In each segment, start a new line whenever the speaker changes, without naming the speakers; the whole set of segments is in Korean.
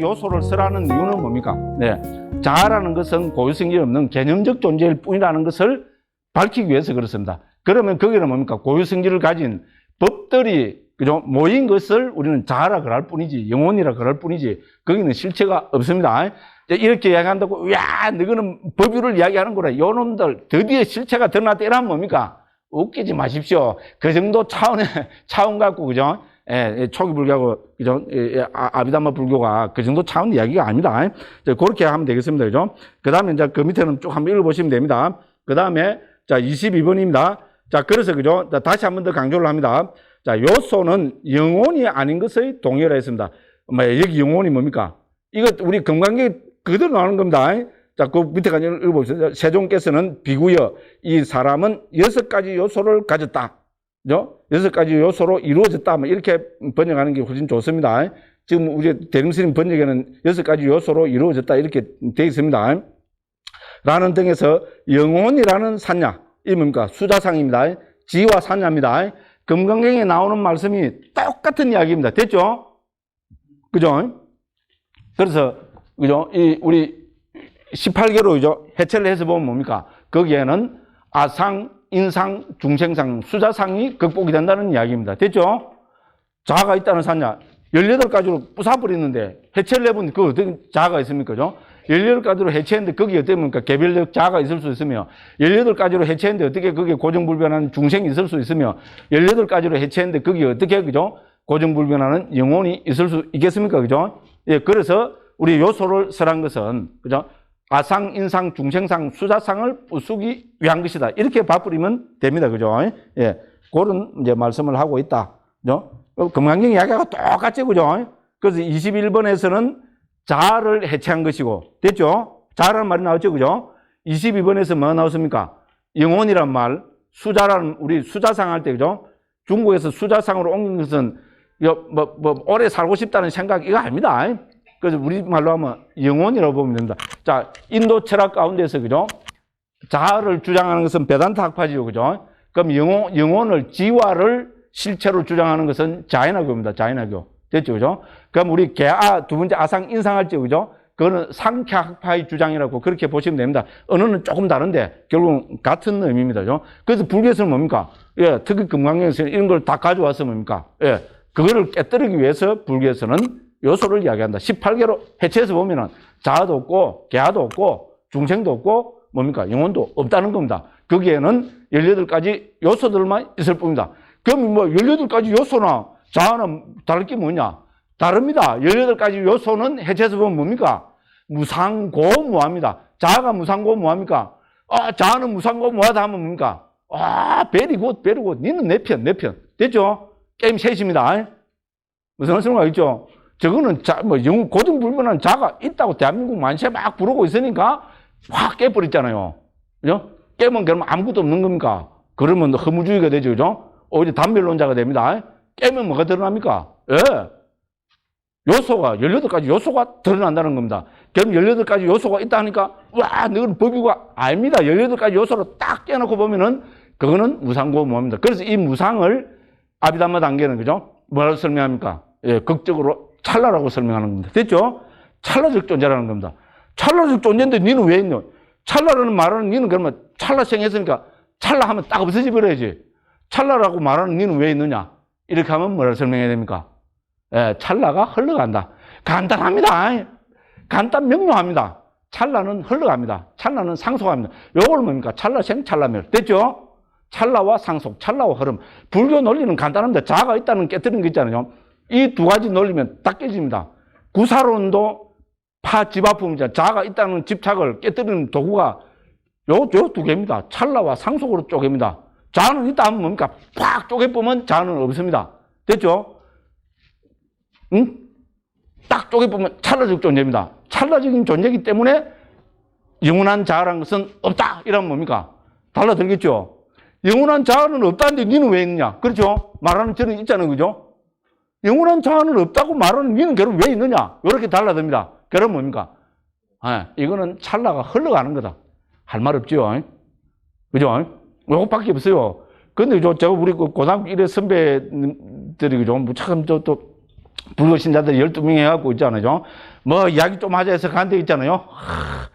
요소를 쓰라는 이유는 뭡니까? 네. 자아라는 것은 고유성이 없는 개념적 존재일 뿐이라는 것을 밝히기 위해서 그렇습니다. 그러면 거기는 뭡니까? 고유성질을 가진 법들이 그죠? 모인 것을 우리는 자아라 그럴 뿐이지, 영혼이라 그럴 뿐이지, 거기는 실체가 없습니다. 이렇게 이야기한다고, 야, 너희는 법유를 이야기하는 거라. 요 놈들 드디어 실체가 드러났다. 이러면 뭡니까? 웃기지 마십시오. 그 정도 차원의, 차원 갖고, 그죠? 예, 예, 초기 불교하고, 그죠? 예, 예, 아, 아비담마 불교가 그 정도 차원 이야기가 아닙니다. 이제 그렇게 하면 되겠습니다. 그죠? 그 다음에 이제 그 밑에는 쭉 한번 읽어 보시면 됩니다. 그 다음에, 자, 22번입니다. 자, 그래서, 그죠? 자, 다시 한 번 더 강조를 합니다. 자, 요소는 영혼이 아닌 것의 동의를 했습니다. 뭐, 여기 영혼이 뭡니까? 이거 우리 건강계 그대로 나오는 겁니다. 자, 그 밑에까지 읽어보세요. 세종께서는 비구여, 이 사람은 여섯 가지 요소를 가졌다. 그죠? 여섯 가지 요소로 이루어졌다. 뭐 이렇게 번역하는 게 훨씬 좋습니다. 지금 우리 대림스님 번역에는 여섯 가지 요소로 이루어졌다. 이렇게 되어 있습니다. 라는 등에서 영혼이라는 산야, 이 뭡니까? 수자상입니다. 지와 산야입니다. 금강경에 나오는 말씀이 똑같은 이야기입니다. 됐죠? 그죠? 그래서, 그죠? 이, 우리 18개로죠. 해체를 해서 보면 뭡니까? 거기에는 아상, 인상, 중생상, 수자상이 극복이 된다는 이야기입니다. 됐죠? 자아가 있다는 산야. 18가지로 부숴버리는데 해체를 해보니 그 어떤 자아가 있습니까? 그죠? 18가지로 해체했는데 거기에 어떻습니까? 개별적 자아가 있을 수 있으며 18가지로 해체했는데 어떻게 거기에 고정불변하는 중생이 있을 수 있으며 18가지로 해체했는데 거기에 어떻게 그죠? 고정불변하는 영혼이 있을 수 있겠습니까? 그죠? 예, 그래서 우리 요소를 설한 것은 그죠? 아상, 인상, 중생상, 수자상을 부수기 위한 것이다. 이렇게 봐버리면 됩니다. 그죠? 예. 그런 이제 말씀을 하고 있다. 그죠? 금강경 이야기가 똑같죠. 그죠? 그래서 21번에서는 자아를 해체한 것이고, 됐죠? 자아라는 말이 나왔죠. 그죠? 22번에서 뭐 나왔습니까? 영혼이란 말, 수자라는, 우리 수자상 할 때, 그죠? 중국에서 수자상으로 옮긴 것은, 이거 뭐, 뭐, 오래 살고 싶다는 생각, 이거 아닙니다. 그래서 우리말로 하면 영혼이라고 보면 됩니다. 자, 인도 철학 가운데서, 그죠? 자아를 주장하는 것은 베단타 학파지요. 그죠? 그럼 영혼, 영혼을, 지화를 실체로 주장하는 것은 자인화교입니다. 자인화교. 됐죠? 그죠? 그럼 우리 개아, 두 번째 아상, 인상할지, 그죠? 그거는 상ఖ్학파의 주장이라고 그렇게 보시면 됩니다. 언어는 조금 다른데 결국은 같은 의미입니다. 그죠? 그래서 불교에서는 뭡니까? 예, 특히 금강경에서는 이런 걸 다 가져와서 뭡니까? 예, 그거를 깨뜨리기 위해서 불교에서는 요소를 이야기한다. 18개로 해체해서 보면은 자아도 없고, 개아도 없고, 중생도 없고, 뭡니까? 영혼도 없다는 겁니다. 거기에는 18가지 요소들만 있을 뿐입니다. 그럼 뭐 18가지 요소나 자아는 다를 게 뭐냐? 다릅니다. 18가지 요소는 해체해서 보면 뭡니까? 무상고무합니다. 자아가 무상고무합니까? 아, 자아는 무상고무하다 하면 뭡니까? 아, 베리굿, 베리굿. 니는 내 편, 내 편. 됐죠? 게임 셋입니다. 무슨 말씀을 알겠죠? 저거는 자, 뭐, 영, 고등불변한 자가 있다고 대한민국 만세 막 부르고 있으니까 확 깨버렸잖아요. 그죠? 깨면 그러면 아무것도 없는 겁니까? 그러면 허무주의가 되죠. 그죠? 오히려 단멸론자가 됩니다. 깨면 뭐가 드러납니까? 예. 요소가, 18가지 요소가 드러난다는 겁니다. 그럼 18가지 요소가 있다 하니까, 와, 너는 법유가 아닙니다. 18가지 요소로 딱 깨놓고 보면은, 그거는 무상고무합니다. 그래서 이 무상을 아비담마 단계는, 그죠? 뭐라고 설명합니까? 예, 극적으로 찰나라고 설명하는 겁니다. 됐죠? 찰나적 존재라는 겁니다. 찰나적 존재인데 니는 왜 있노? 찰나라는 말은 니는 그러면 찰나생 했으니까 찰나 하면 딱 없어져 버려야지. 찰나라고 말하는 니는 왜 있느냐? 이렇게 하면 뭐라 설명해야 됩니까? 예, 찰나가 흘러간다. 간단합니다. 간단 명료합니다. 찰나는 흘러갑니다. 찰나는 상속합니다. 요걸 뭡니까? 찰나생, 찰나멸. 됐죠? 찰나와 상속, 찰나와 흐름. 불교 논리는 간단합니다. 자아가 있다는 깨뜨리는 거 있잖아요. 이 두 가지 논리면 딱 깨집니다. 구사론도 파 집합품이자 자아가 있다는 집착을 깨뜨리는 도구가 요, 요 두 개입니다. 찰나와 상속으로 쪼갭니다. 자아는 있다 하면 뭡니까? 팍 쪼개보면 자아는 없습니다. 됐죠? 응? 딱 쪼개보면 찰나적 존재입니다. 찰나적인 존재이기 때문에 영원한 자아라는 것은 없다! 이러면 뭡니까? 달라들겠죠? 영원한 자아는 없다는데 니는 왜 있느냐? 그렇죠? 말하는 저는 있잖아요. 그죠? 영원한 자아는 없다고 말하는 니는 그럼 왜 있느냐? 이렇게 달라듭니다. 그럼 뭡니까? 아, 이거는 찰나가 흘러가는 거다. 할 말 없죠? 그죠? 요것밖에 없어요. 근데 저, 제가 우리 그 고등학교 1회 선배들이 그죠? 무참 저 또 불교 신자들 12명이 해갖고 있잖아요. 뭐, 이야기 좀 하자 해서 간 데 있잖아요. 하,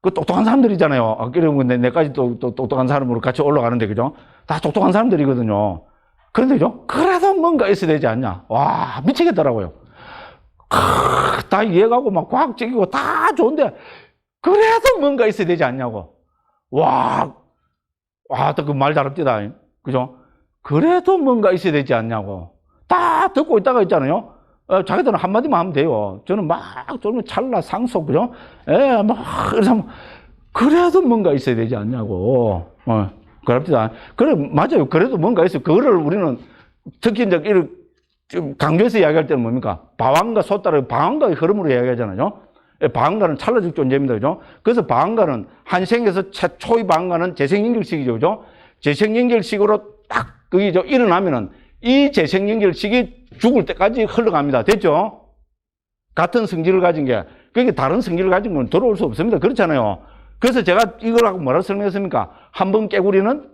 그 똑똑한 사람들이잖아요. 아, 그러면 내, 내까지 또, 또 똑똑한 사람으로 같이 올라가는데, 그죠? 다 똑똑한 사람들이거든요. 그런데요, 그래도 뭔가 있어야 되지 않냐. 와, 미치겠더라고요. 크, 다 이해가고 막 과학적이고 다 좋은데, 그래도 뭔가 있어야 되지 않냐고. 와, 와, 또 그말 잘합디다. 그죠? 그래도 뭔가 있어야 되지 않냐고. 다 듣고 있다가 있잖아요. 어, 자기들은 한마디만 하면 돼요. 저는 막, 저는 찰나 상속, 그죠? 예, 막, 그래서, 뭐, 그래도 뭔가 있어야 되지 않냐고. 어, 그럽디다. 그래, 맞아요. 그래도 뭔가 있어요. 그거를 우리는 특히 이제 좀 강조해서 이야기할 때는 뭡니까? 방황과 소따라 방황과의 흐름으로 이야기하잖아요. 예, 방황가는 찰나적 존재입니다. 그죠? 그래서 방황가는 한생에서 최초의 방황가는 재생연결식이죠. 그죠? 재생연결식으로 딱 그게 저 일어나면은 이 재생연결식이 죽을 때까지 흘러갑니다. 됐죠? 같은 성질을 가진 게, 그게 다른 성질을 가진 건 들어올 수 없습니다. 그렇잖아요. 그래서 제가 이걸 하고 뭐라 설명했습니까? 한 번 깨구리는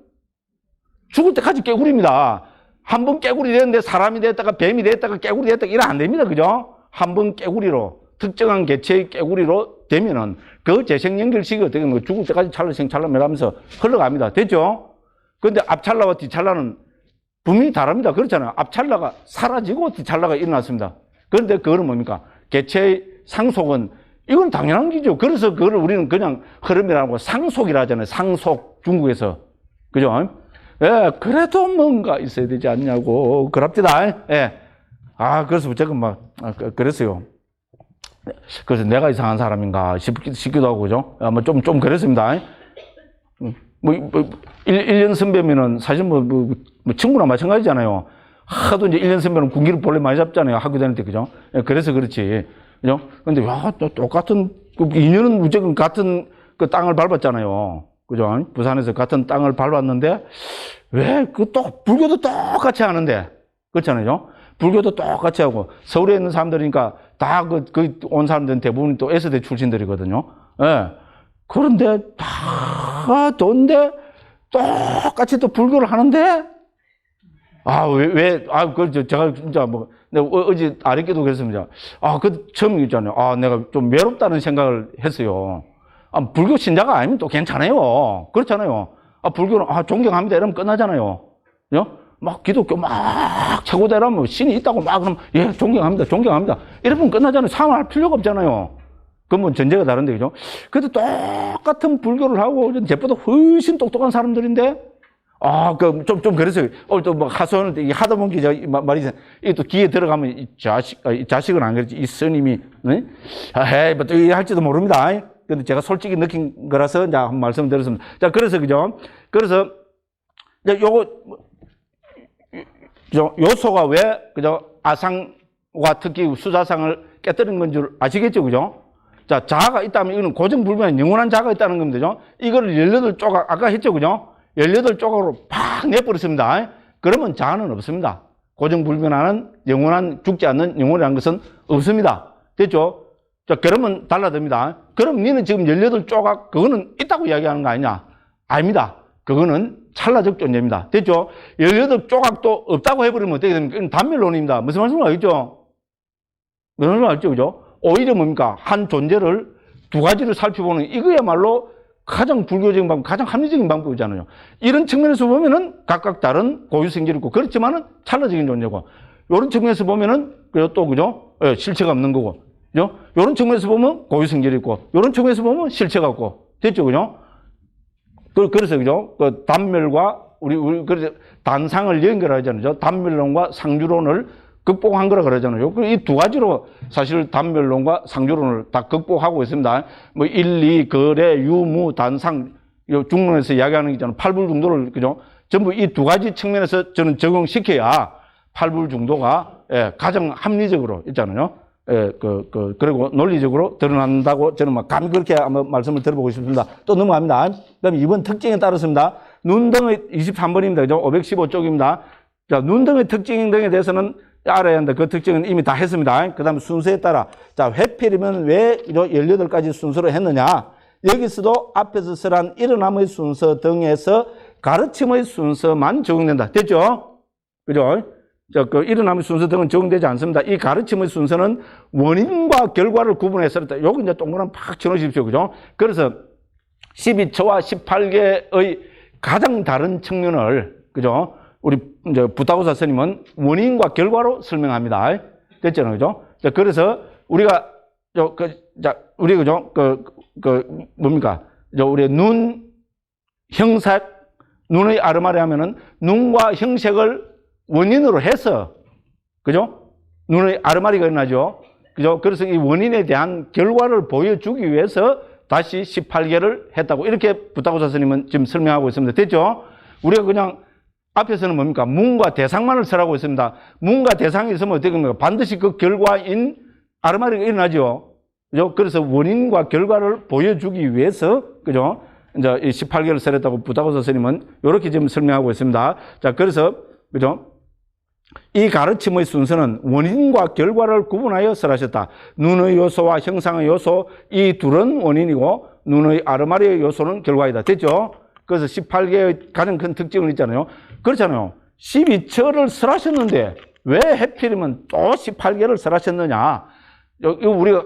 죽을 때까지 깨구리입니다. 한 번 깨구리 되는데 사람이 됐다가 뱀이 됐다가 깨구리 됐다가 이래 안 됩니다. 그죠? 한 번 깨구리로, 특정한 개체의 깨구리로 되면은 그 재생 연결식이 어떻게 뭐 죽을 때까지 찰나생 찰나매라면서 흘러갑니다. 됐죠? 근데 앞찰나와 뒤찰나는 분명히 다릅니다. 그렇잖아요. 앞찰나가 사라지고 뒤찰나가 일어났습니다. 그런데 그거는 뭡니까? 개체의 상속은 이건 당연한 거죠. 그래서 그거를 우리는 그냥 흐름이라고 상속이라 하잖아요. 상속 중국에서. 그죠? 예, 그래도 뭔가 있어야 되지 않냐고. 그럽디다. 예. 아, 그래서 제가 막, 아, 그- 그랬어요. 그래서 내가 이상한 사람인가 싶, 싶기도 하고, 그죠? 아마 좀, 좀 그랬습니다. 음, 뭐, 뭐 1, 1년 선배면은 사실 뭐, 뭐, 뭐 친구나 마찬가지잖아요. 하도 이제 1년 선배는 군기를 본래 많이 잡잖아요. 학교 다닐 때, 그죠? 예, 그래서 그렇지. 그죠? 근데, 야, 또 똑같은, 그 2년은 무조건 같은 그 땅을 밟았잖아요. 그죠? 부산에서 같은 땅을 밟았는데, 왜, 그 또, 불교도 똑같이 하는데. 그렇잖아요. 불교도 똑같이 하고, 서울에 있는 사람들이니까 다 그, 그 온 사람들은 대부분 또 S대 출신들이거든요. 예. 그런데 다 돈데 똑같이 또 불교를 하는데 아, 왜, 왜, 아, 그, 저, 제가 진짜 뭐, 내가 어- 어제 아랫게도 그랬습니다. 아, 그, 처음 있잖아요. 아, 내가 좀 외롭다는 생각을 했어요. 아, 불교 신자가 아니면 또 괜찮아요. 그렇잖아요. 아, 불교는, 아, 존경합니다. 이러면 끝나잖아요. 그죠? 막 기독교 막 최고다 이러면 신이 있다고 막 그러면, 예, 존경합니다. 존경합니다. 이러면 끝나잖아요. 상황할 필요가 없잖아요. 그건 뭐 전제가 다른데, 그죠? 그래도 똑같은 불교를 하고, 제보다 훨씬 똑똑한 사람들인데, 아, 그, 좀, 좀 그랬어요. 오늘 또뭐 하소연을 또 하다 보니 저 말이, 이게 또 귀에 들어가면 이 자식, 아, 이 자식은 안 그랬지. 이 스님이, 네? 아, 헤이, 뭐또 할지도 모릅니다. 근데 제가 솔직히 느낀 거라서 이제 한 말씀 드렸습니다. 자, 그래서, 그죠? 그래서, 이제 요거, 요, 요소가 왜, 그죠? 아상과 특히 수자상을 깨뜨린 건 줄 아시겠죠? 그죠? 자, 자아가 있다면 이거는 고정불변한 영원한 자아가 있다는 겁니다. 이거를 18조각, 아까 했죠? 그죠? 18조각으로 팍 내버렸습니다. 그러면 자아는 없습니다. 고정불변하는 영원한 죽지 않는 영혼이라는 것은 없습니다. 됐죠? 자, 그러면 달라집니다. 그럼 니는 지금 18조각, 그거는 있다고 이야기하는 거 아니냐? 아닙니다. 그거는 찰나적 존재입니다. 됐죠? 18조각도 없다고 해버리면 어떻게 됩니까? 이건 단멸론입니다. 무슨 말씀인지 알겠죠? 무슨 말인지 알죠? 그죠? 오히려 뭡니까? 한 존재를 두 가지를 살펴보는 이거야말로 가장 불교적인 방법, 가장 합리적인 방법이잖아요. 이런 측면에서 보면은 각각 다른 고유성질이 있고, 그렇지만은 찰나적인 존재고, 이런 측면에서 보면은, 그또 그죠? 예, 실체가 없는 거고, 그죠? 이런 측면에서 보면 고유 성질이 있고, 이런 측면에서 보면 실체가 없고, 됐죠? 그죠? 그, 그래서, 그죠? 그 단멸과, 우리, 우리, 그래서 단상을 연결하잖아요. 단멸론과 상주론을 극복한 거라 그러잖아요. 그이두 가지로 사실 단멸론과 상주론을 다 극복하고 있습니다. 뭐, 일, 이, 거래, 유무, 단상, 요 중론에서 이야기하는 게 있잖아요. 팔불 중도를, 그죠? 전부 이 두 가지 측면에서 저는 적용시켜야 팔불 중도가, 예, 가장 합리적으로 있잖아요. 예, 그, 그, 그리고 논리적으로 드러난다고 저는 막 감히 그렇게 한번 말씀을 드려보고 싶습니다. 또 넘어갑니다. 그 다음에 이번 특징에 따랐습니다. 눈등의 23번입니다. 그죠? 515쪽입니다. 자, 눈등의 특징 등에 대해서는 알아야 한다. 그 특징은 이미 다 했습니다. 그 다음에 순서에 따라. 자, 회필이면 왜 18가지 순서로 했느냐? 여기서도 앞에서 설한 일어남의 순서 등에서 가르침의 순서만 적용된다. 됐죠? 그죠? 저, 그, 일어남의 순서 등은 적용되지 않습니다. 이 가르침의 순서는 원인과 결과를 구분해서. 요거 이제 동그란 팍 쳐놓으십시오. 그죠? 그래서 12처와 18개의 가장 다른 측면을, 그죠? 우리, 이제 부타고사 스님은 원인과 결과로 설명합니다. 됐잖아요. 그죠? 자, 그래서 우리가, 저, 그, 자, 우리, 그죠? 그, 그, 뭡니까? 저, 우리 눈, 형색, 눈의 아르마리 하면은 눈과 형색을 원인으로 해서, 그죠? 눈의 아르마리가 일어나죠. 그죠? 그래서 이 원인에 대한 결과를 보여주기 위해서 다시 18개를 했다고 이렇게 부타고 사 스님은 지금 설명하고 있습니다. 됐죠? 우리가 그냥 앞에서는 뭡니까? 문과 대상만을 설하고 있습니다. 문과 대상이 있으면 어떻게 됩니까? 반드시 그 결과인 아르마리가 일어나죠. 그죠? 그래서 원인과 결과를 보여주기 위해서, 그죠? 이제 이 18개를 설했다고 부타고 사 스님은 이렇게 지금 설명하고 있습니다. 자, 그래서, 그죠? 이 가르침의 순서는 원인과 결과를 구분하여 설하셨다. 눈의 요소와 형상의 요소, 이 둘은 원인이고, 눈의 아르마리의 요소는 결과이다. 됐죠? 그래서 18개의 가장 큰 특징을 있잖아요. 그렇잖아요. 12처를 설하셨는데, 왜 해필이면 또 18개를 설하셨느냐? 요- 이거 우리가?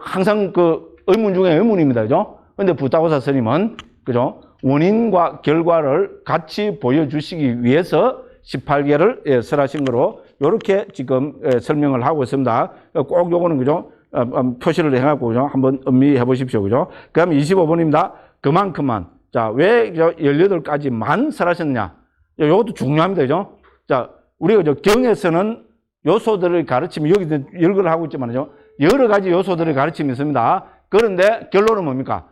항상 그 의문 중에 의문입니다. 그죠? 근데 부타고사 스님은, 그죠? 원인과 결과를 같이 보여주시기 위해서 18개를 예, 설하신 거로 이렇게 지금 예, 설명을 하고 있습니다. 꼭 요거는 그죠? 어, 어, 표시를 해갖고 그죠? 한번 음미해 보십시오. 그죠? 그 다음에 25번입니다. 그만큼만. 자, 왜 18가지만 설하셨느냐? 요것도 중요합니다. 그죠? 자, 우리가 저 경에서는 요소들을 가르치면 여기 열거를 하고 있지만요. 여러 가지 요소들을 가르침이 있습니다. 그런데 결론은 뭡니까?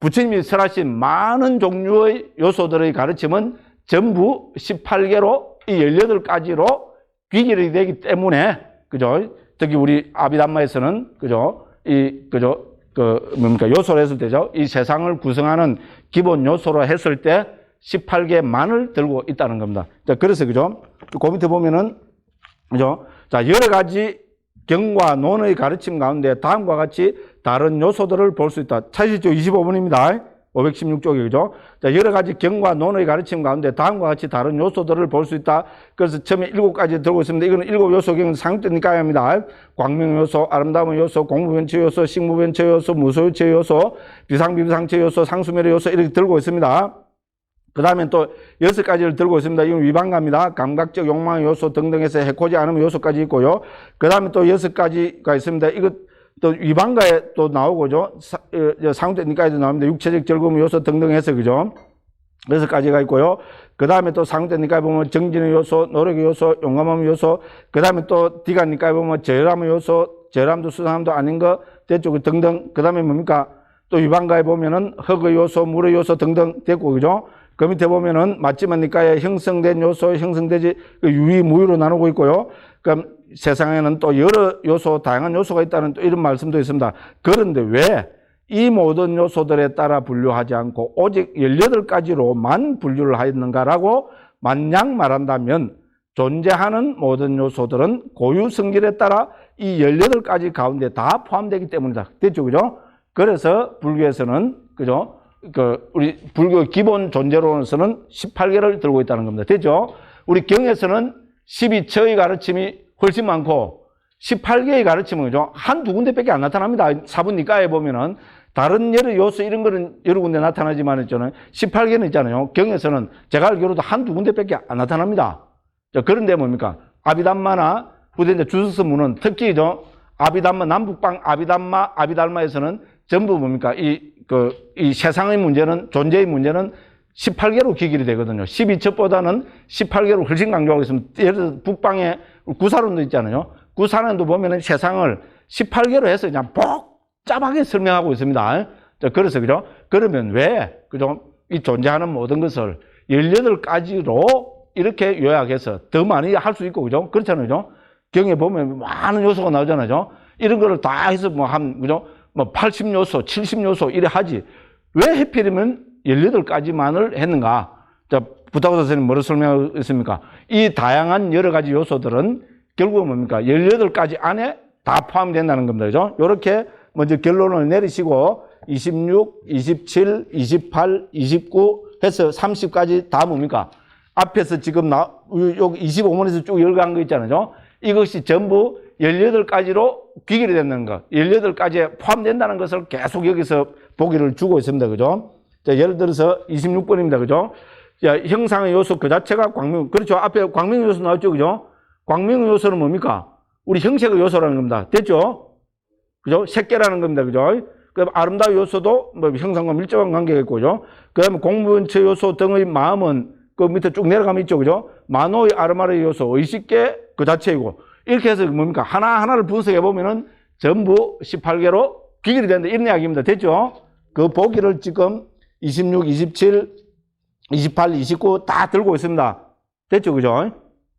부처님이 설하신 많은 종류의 요소들의 가르침은 전부 18개로 이 18가지로 귀결이 되기 때문에 그죠? 특히 우리 아비담마에서는 그죠? 이 그죠? 그 뭡니까? 요소로 했을 때죠. 이 세상을 구성하는 기본 요소로 했을 때 18개만을 들고 있다는 겁니다. 자, 그래서 그죠? 그 밑에 보면은 그죠? 자, 여러 가지 경과 논의 가르침 가운데 다음과 같이 다른 요소들을 볼 수 있다. 찾으시죠? 25번입니다. 516쪽에, 그죠? 자, 여러 가지 경과 논의 가르침 가운데 다음과 같이 다른 요소들을 볼 수 있다. 그래서 처음에 일곱 가지 들고 있습니다. 이거는 일곱 요소 경은 상대니까입니다. 광명 요소, 아름다운 요소, 공부변체 요소, 식무변체 요소, 무소유체 요소, 비상비상체 요소, 상수멸의 요소 이렇게 들고 있습니다. 그 다음에 또 여섯 가지를 들고 있습니다. 이건 위반갑니다. 감각적 욕망의 요소 등등에서 해코지 않으면 요소까지 있고요. 그 다음에 또 여섯 가지가 있습니다. 이것 또 위반가에 또 나오고 죠. 상대니까에도 나옵니다. 육체적 즐거움 요소 등등 해서 그죠. 가지가 있고요. 그 다음에 또 상대니까에 보면 정진의 요소, 노력의 요소, 용감함의 요소, 그 다음에 또 디가니까에 보면 저열함의 요소, 저열함도 수상함도 아닌 거, 대쪽 등등. 그 다음에 뭡니까? 또 위반가에 보면은 흙의 요소, 물의 요소 등등 됐고, 그죠? 그 밑에 보면은 맞지만 니까에 형성된 요소, 형성되지 그 유의, 무유로 나누고 있고요. 그럼 세상에는 또 여러 요소, 다양한 요소가 있다는 또 이런 말씀도 있습니다. 그런데 왜 이 모든 요소들에 따라 분류하지 않고 오직 18가지로만 분류를 하였는가라고 만약 말한다면 존재하는 모든 요소들은 고유 성질에 따라 이 18가지 가운데 다 포함되기 때문이다. 됐죠? 그죠? 그래서 불교에서는, 그죠? 그, 우리 불교 기본 존재론에서는 18개를 들고 있다는 겁니다. 됐죠? 우리 경에서는 12처의 가르침이 훨씬 많고, 18개의 가르침은 그죠? 한두 군데밖에 안 나타납니다. 사분니까에 보면은. 다른 여러 요소 이런 거는 여러 군데 나타나지만 있잖아요. 18개는 있잖아요. 경에서는 제가 알기로도 한 두 군데밖에 안 나타납니다. 자, 그런데 뭡니까? 아비담마나 부대인데 주석서문은 특히 저 아비담마 남북방 아비담마 아비달마에서는 전부 뭡니까? 이 그 이 세상의 문제는 존재의 문제는 18개로 기결이 되거든요. 12첩보다는 18개로 훨씬 강조하고 있습니다. 예를 들어 북방에 구사론도 있잖아요. 구사론도 보면은 세상을 18개로 해서 그냥 복잡하게 설명하고 있습니다. 자, 그래서 그죠? 그러면 왜 그죠? 이 존재하는 모든 것을 18가지로 이렇게 요약해서 더 많이 할 수 있고 그죠? 그렇잖아요. 그죠? 경에 보면 많은 요소가 나오잖아요. 이런 거를 다 해서 뭐 한, 그죠? 뭐 80요소, 70요소 이래 하지. 왜 해필이면 18가지만을 했는가? 자, 부타고 선생님 뭐를 설명하고 있습니까? 이 다양한 여러 가지 요소들은 결국은 뭡니까? 18가지 안에 다 포함된다는 겁니다. 그죠? 요렇게 먼저 결론을 내리시고 26, 27, 28, 29 해서 30까지 다 뭡니까? 앞에서 지금 나, 여기 25번에서 쭉 열간 거 있잖아요. 이것이 전부 18가지로 귀결이 된다는 것, 18가지에 포함된다는 것을 계속 여기서 보기를 주고 있습니다. 그죠? 자, 예를 들어서 26번입니다. 그죠? 자, 형상의 요소 그 자체가 광명, 그렇죠. 앞에 광명 요소 나왔죠. 그죠? 광명 요소는 뭡니까? 우리 형색의 요소라는 겁니다. 됐죠? 그죠? 색계라는 겁니다. 그죠? 그 아름다운 요소도 뭐 형상과 밀접한 관계가 있고, 그죠? 그 다음에 공분체 요소 등의 마음은 그 밑에 쭉 내려가면 있죠. 그죠? 만호의 아르마르 요소, 의식계 그 자체이고, 이렇게 해서 뭡니까? 하나하나를 분석해 보면은 전부 18개로 귀결이 된다. 이런 이야기입니다. 됐죠? 그 보기를 지금 26, 27, 28, 29 다 들고 있습니다. 됐죠? 그죠?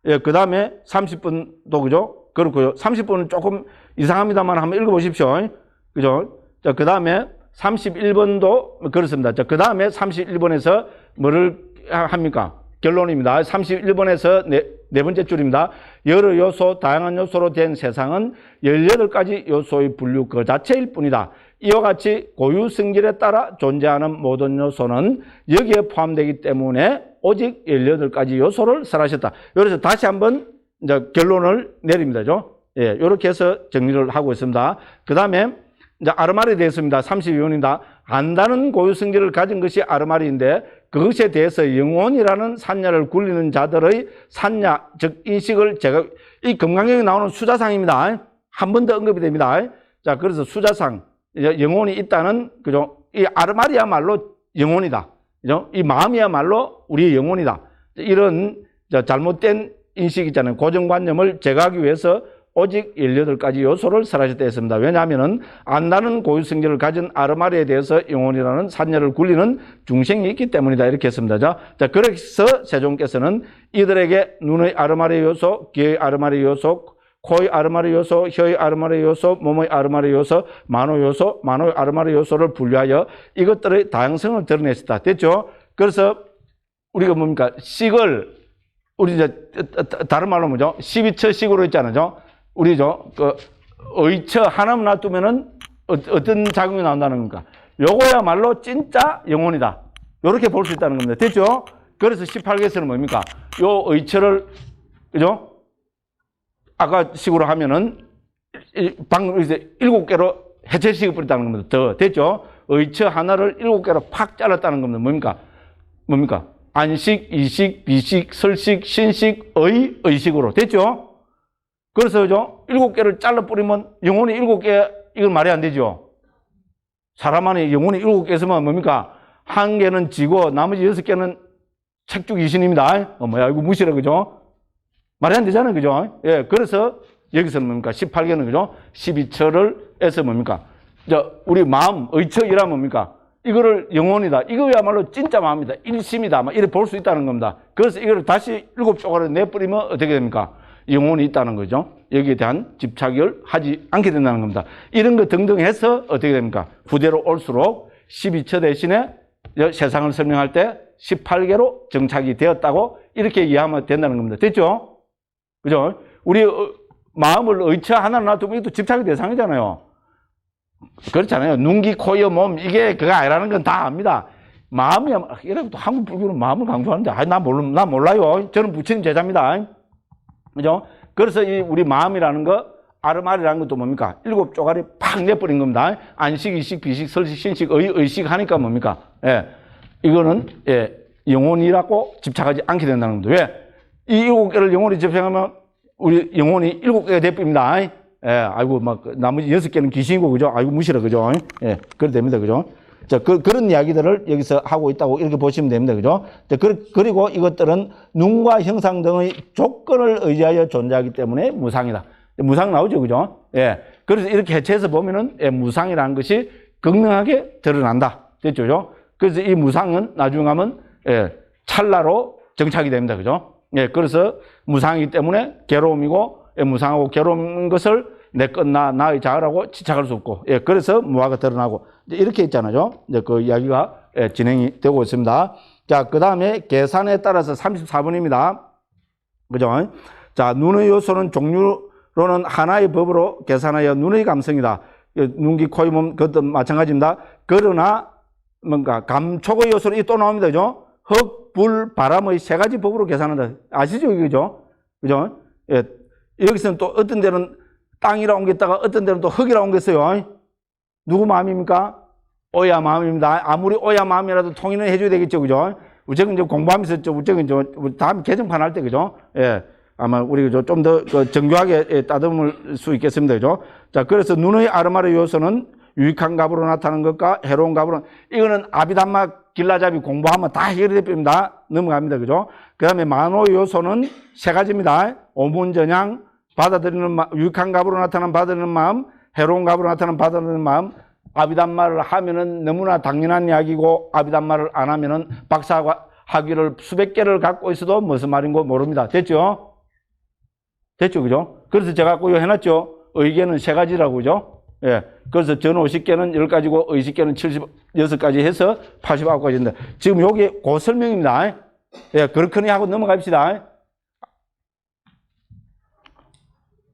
예, 그 다음에 30분도 그죠? 그렇고요. 30분은 조금 이상합니다만 한번 읽어보십시오. 그죠? 자, 그 다음에 31번도 그렇습니다. 자, 그 다음에 31번에서 뭐를 하- 합니까? 결론입니다. 31번에서 네, 네 번째 줄입니다. 여러 요소, 다양한 요소로 된 세상은 18가지 요소의 분류 그 자체일 뿐이다. 이와 같이 고유 성질에 따라 존재하는 모든 요소는 여기에 포함되기 때문에 오직 18가지 요소를 설하셨다. 그래서 다시 한번 이제 결론을 내립니다. 죠 예, 이렇게 해서 정리를 하고 있습니다. 그 다음에 이제 아르마리 되었습니다. 32원입니다. 안다는 고유 성질을 가진 것이 아르마리인데 그것에 대해서 영혼이라는 산야를 굴리는 자들의 산야, 즉 인식을 제가 이 금강경에 나오는 수자상입니다. 한 번 더 언급이 됩니다. 자, 그래서 수자상 영혼이 있다는 그죠? 이 아르마리야말로 영혼이다. 그죠? 이 마음이야말로 우리의 영혼이다. 이런 저 잘못된 인식 있잖아요. 고정관념을 제거하기 위해서 오직 18가지 요소를 설하셨다 했습니다. 왜냐하면 안다는 고유성질을 가진 아르마리에 대해서 영혼이라는 산녀를 굴리는 중생이 있기 때문이다. 이렇게 했습니다. 자, 자 그래서 세종께서는 이들에게 눈의 아르마리 요소, 귀의 아르마리 요소, 코의 아르마리 요소, 혀의 아르마리 요소, 몸의 아르마리 요소, 만호 요소, 만호의 아르마리 요소를 분류하여 이것들의 다양성을 드러냈다. 됐죠? 그래서 우리가 뭡니까? 식을 우리 이제 다른 말로 뭐죠? 12처식으로 있잖아요. 우리 저 그 의처 하나만 놔두면은 어- 어떤 작용이 나온다는 겁니까? 요거야말로 진짜 영혼이다. 이렇게 볼 수 있다는 겁니다. 됐죠? 그래서 18개에서는 뭡니까? 요 의처를 그죠? 아까 식으로 하면은 이- 방금 이제 일곱 개로 해체식을 뿌렸다는 겁니다. 더 됐죠? 의처 하나를 일곱 개로 팍 잘랐다는 겁니다. 뭡니까? 뭡니까? 안식, 이식, 비식, 설식, 신식, 의, 의식으로 됐죠? 그래서 죠 일곱 개를 잘라 뿌리면 영혼이 일곱 개 이건 말이 안 되죠. 사람 안에 영혼이 일곱 개 있으면 뭡니까? 한 개는 지고 나머지 여섯 개는 책주 귀신입니다. 어, 뭐야 이거 무시라 그죠? 말이 안 되잖아요, 그죠? 예, 그래서 여기서는 뭡니까? 18개는 그죠? 12처를 해서 뭡니까? 저 우리 마음, 의처이라 뭡니까? 이거를 영혼이다. 이거야말로 진짜 마음이다. 일심이다. 막 이렇게 볼수 있다는 겁니다. 그래서 이거를 다시 일곱 조각을 내버리면 어떻게 됩니까? 영혼이 있다는 거죠. 여기에 대한 집착을 하지 않게 된다는 겁니다. 이런 거 등등 해서 어떻게 됩니까? 후대로 올수록 12처 대신에 세상을 설명할 때 18개로 정착이 되었다고 이렇게 이해하면 된다는 겁니다. 됐죠? 그죠? 우리 어, 마음을 의처 하나 놔두면 이것도 집착의 대상이잖아요. 그렇잖아요. 눈기, 코, 여, 몸, 이게 그거 아니라는 건 다 압니다. 마음이야, 이래도 한국 불교는 마음을 강조하는데, 아, 나 몰라, 나 몰라요. 저는 부처님 제자입니다. 그죠? 그래서 이 우리 마음이라는 거, 아르마리라는 것도 뭡니까? 일곱 쪼가리 팍 내버린 겁니다. 안식, 이식, 비식, 설식, 신식, 의, 의식 하니까 뭡니까? 예. 이거는, 예, 영혼이라고 집착하지 않게 된다는 겁니다. 왜? 이 일곱 개를 영혼이 집착하면 우리 영혼이 일곱 개가 돼버립니다. 예, 아이고, 막, 나머지 여섯 개는 귀신이고, 그죠? 아이고, 무시라, 그죠? 예, 그래 됩니다, 그죠? 자, 그, 그런 이야기들을 여기서 하고 있다고 이렇게 보시면 됩니다, 그죠? 자, 그, 그리고 이것들은 눈과 형상 등의 조건을 의지하여 존재하기 때문에 무상이다. 무상 나오죠, 그죠? 예. 그래서 이렇게 해체해서 보면은, 예, 무상이라는 것이 극명하게 드러난다. 됐죠, 그죠? 그래서 이 무상은 나중에 가면, 예, 찰나로 정착이 됩니다, 그죠? 예, 그래서 무상이기 때문에 괴로움이고, 예, 무상하고 괴로운 것을 내 것, 나, 나의 자아라고 지착할 수 없고, 예, 그래서 무화가 드러나고, 이렇게 있잖아요. 이제 그 이야기가 예, 진행이 되고 있습니다. 자, 그 다음에 계산에 따라서 34번입니다. 그죠? 자, 눈의 요소는 종류로는 하나의 법으로 계산하여 눈의 감성이다. 예, 눈기, 코, 몸, 그것도 마찬가지입니다. 그러나, 뭔가, 감촉의 요소는 또 나옵니다. 그죠? 흙, 불, 바람의 세 가지 법으로 계산한다. 아시죠? 그죠? 그죠? 예. 여기서는 또 어떤 데는 땅이라 옮겼다가 어떤 데는 또 흙이라 옮겼어요. 누구 마음입니까? 오야 마음입니다. 아무리 오야 마음이라도 통일은 해줘야 되겠죠. 그죠? 우정은 이제 공부하면서 저 우정은 저 다음 개정판 할 때 그죠? 예. 아마 우리 좀 더 정교하게 예, 따듬을 수 있겠습니다. 그죠? 자, 그래서 눈의 아르마르 요소는 유익한 값으로 나타나는 것과 해로운 값으로 이거는 아비담마 길라잡이 공부하면 다 해결이 됩니다. 넘어갑니다. 그죠? 그 다음에 만호 요소는 세 가지입니다. 오문전향, 받아들이는 마, 유익한 값으로 나타나는 받아들이는 마음, 해로운 값으로 나타나는 받아들이는 마음, 아비담마를 하면은 너무나 당연한 이야기고 아비담마를 안 하면은 박사 학위를 수백 개를 갖고 있어도 무슨 말인 거 모릅니다. 됐죠? 됐죠? 그죠? 그래서 제가 꼭 해놨죠? 의견은 세 가지라고, 그죠? 예. 그래서 전 50개는 10가지고 의 10개는 76가지 해서 89가지인데 지금 요게 그 설명입니다. 예, 그렇거니 하고 넘어갑시다.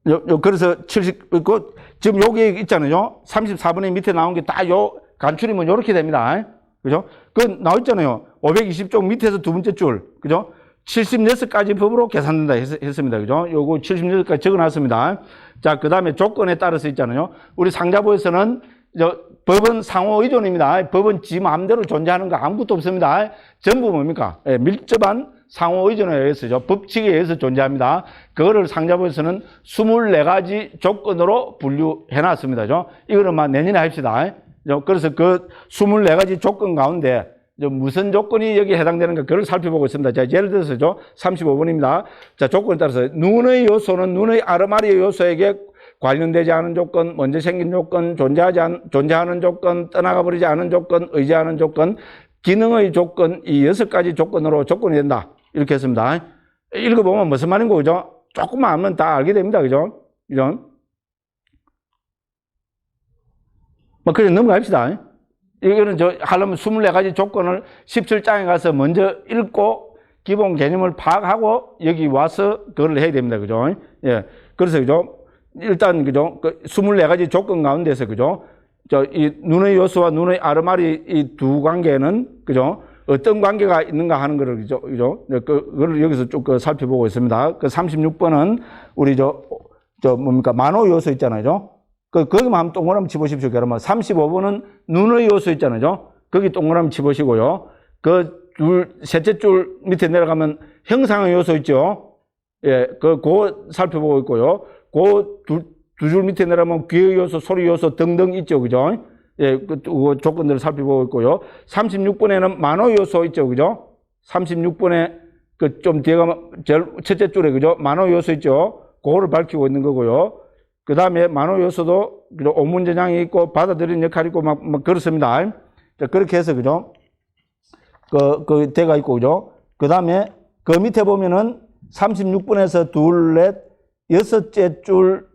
요, 요, 그래서 70, 그, 지금 요게 있잖아요. 34번의 밑에 나온 게 다 요, 간추리면 요렇게 됩니다. 그죠? 그, 나와 있잖아요. 520쪽 밑에서 두 번째 줄. 그죠? 76가지 법으로 계산된다 했, 했습니다. 그죠? 요거 76까지 적어 놨습니다. 자, 그 다음에 조건에 따라서 있잖아요. 우리 상자부에서는 저 법은 상호 의존입니다. 법은 지 마음대로 존재하는 거 아무것도 없습니다. 전부 뭡니까? 예, 밀접한 상호 의존에 의해서죠. 법칙에 의해서 존재합니다. 그거를 상자부에서는 24가지 조건으로 분류해 놨습니다. 죠 이거는 막 내년에 합시다. 죠 그래서 그 24가지 조건 가운데 무슨 조건이 여기에 해당되는가 그걸 살펴보고 있습니다. 자, 예를 들어서죠. 35번입니다. 자, 조건에 따라서 눈의 요소는 눈의 아르마리 요소에게 관련되지 않은 조건, 먼저 생긴 조건, 존재하지 않, 존재하는 조건, 떠나가 버리지 않은 조건, 의지하는 조건, 기능의 조건, 이 여섯 가지 조건으로 조건이 된다. 이렇게 했습니다. 읽어보면 무슨 말인 거죠? 조금만 알면 다 알게 됩니다. 그죠? 그죠? 뭐, 그래 넘어갑시다. 이거는 저 하려면 24가지 조건을 17장에 가서 먼저 읽고 기본 개념을 파악하고 여기 와서 그걸 해야 됩니다. 그죠? 예. 그래서 그죠? 일단 그죠? 그 24가지 조건 가운데서 그죠? 저 이 눈의 요소와 눈의 아르마리 이 두 관계는 그죠? 어떤 관계가 있는가 하는 거를 그죠? 그죠? 네, 그, 그걸 여기서 쭉 그 살펴보고 있습니다. 그 36번은 우리 저, 저 뭡니까? 만호 요소 있잖아요. 그, 거기만 한번 동그라미 치보십시오. 그러면 35번은 눈의 요소 있잖아요. 거기 동그라미 치보시고요. 그 줄, 셋째 줄 밑에 내려가면 형상의 요소 있죠. 예, 그, 그 살펴보고 있고요. 그 두, 두 줄 밑에 내려가면 귀의 요소, 소리 요소 등등 있죠. 그죠? 예, 그, 그 조건들을 살펴보고 있고요. 36번에는 만호 요소 있죠. 그죠? 36번에 그 좀 뒤에 가면 제일 첫째 줄에 그죠? 만호 요소 있죠. 그거를 밝히고 있는 거고요. 그 다음에 만호 요소도 오문전향이 있고 받아들이는 역할이 있고 막, 막 그렇습니다. 자, 그렇게 해서 그죠? 그, 그 대가 있고 그죠? 그 다음에 그 밑에 보면은 36분에서 둘, 넷, 여섯째 줄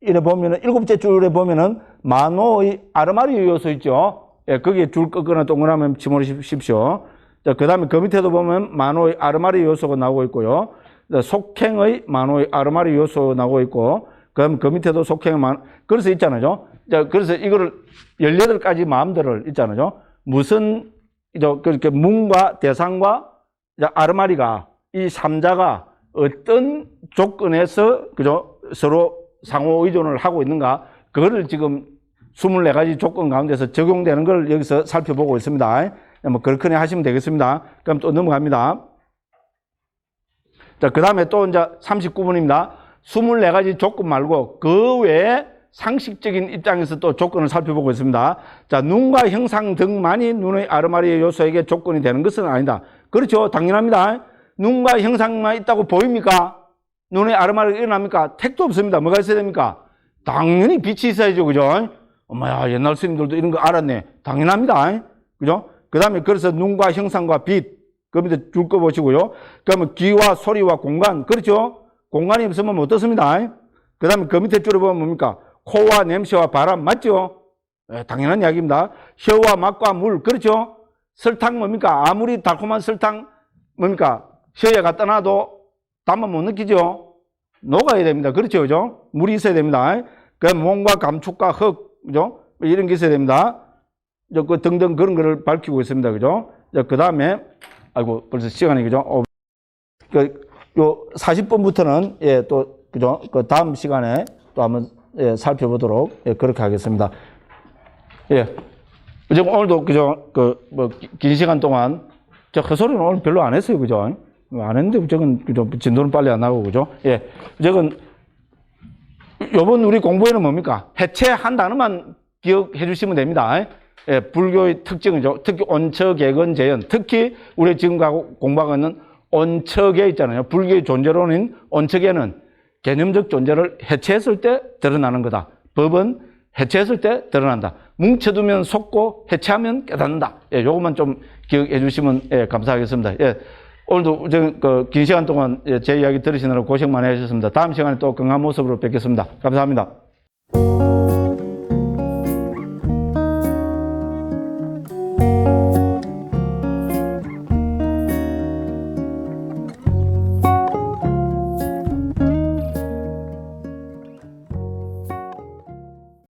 이래 보면은 일곱째 줄에 보면은 만호의 아르마리 요소 있죠? 예, 거기에 줄 꺾거나 동그라미 집어넣으십시오. 자, 그 다음에 그 밑에도 보면 만호의 아르마리 요소가 나오고 있고요. 속행의 만호의 아르마리 요소 나오고 있고 그럼 그 밑에도 속행만, 그래서 있잖아요. 자, 그래서 이거를 18가지 마음들을 있잖아요. 무슨, 그렇게 문과 대상과 아르마리가 이 삼자가 어떤 조건에서, 그죠? 서로 상호 의존을 하고 있는가. 그거를 지금 24가지 조건 가운데서 적용되는 걸 여기서 살펴보고 있습니다. 뭐, 그렇게 하시면 되겠습니다. 그럼 또 넘어갑니다. 자, 그 다음에 또 이제 39분입니다. 24가지 조건 말고 그 외에 상식적인 입장에서 또 조건을 살펴보고 있습니다. 자, 눈과 형상 등만이 눈의 아르마리의 요소에게 조건이 되는 것은 아니다. 그렇죠. 당연합니다. 눈과 형상만 있다고 보입니까? 눈의 아르마리가 일어납니까? 택도 없습니다. 뭐가 있어야 됩니까? 당연히 빛이 있어야죠. 그죠? 엄마야, 옛날 스님들도 이런 거 알았네. 당연합니다. 그죠? 그 다음에 그래서 눈과 형상과 빛, 그 밑에 줄 거 보시고요. 그러면 귀와 소리와 공간, 그렇죠? 공간이 없으면 어떻습니다. 그 다음에 그 밑에 줄에 보면 뭡니까? 코와 냄새와 바람, 맞죠? 예, 당연한 이야기입니다. 혀와 맛과 물, 그렇죠? 설탕 뭡니까? 아무리 달콤한 설탕 뭡니까? 혀에 갖다 놔도 담아 못 느끼죠? 녹아야 됩니다. 그렇죠? 그죠? 물이 있어야 됩니다. 그 몸과 감촉과 흙, 그죠? 이런 게 있어야 됩니다. 그 등등 그런 거를 밝히고 있습니다. 그죠? 그 다음에 아이고, 벌써 시간이 그죠? 어, 그, 요 40분부터는 예, 또, 그죠? 그 다음 시간에 또 한번 예, 살펴보도록 예, 그렇게 하겠습니다. 예. 이제 오늘도 그죠? 그, 뭐, 긴 시간 동안 저 헛소리는 오늘 별로 안 했어요. 그죠? 안 했는데, 저건, 그죠? 진도는 빨리 안 나고, 그죠? 예. 저건, 요번 우리 공부에는 뭡니까? 해체한 단어만 기억해 주시면 됩니다. 예, 불교의 특징이죠. 특히 온처 개건 재현. 특히 우리 지금 가고 공부하고 있는 온처계 있잖아요. 불교의 존재론인 온처계는 개념적 존재를 해체했을 때 드러나는 거다. 법은 해체했을 때 드러난다. 뭉쳐두면 속고 해체하면 깨닫는다. 예, 요것만 좀 기억해 주시면 예, 감사하겠습니다. 예, 오늘도 저그긴 시간 동안 예, 제 이야기 들으시느라 고생 많이 하셨습니다. 다음 시간에 또 건강한 모습으로 뵙겠습니다. 감사합니다.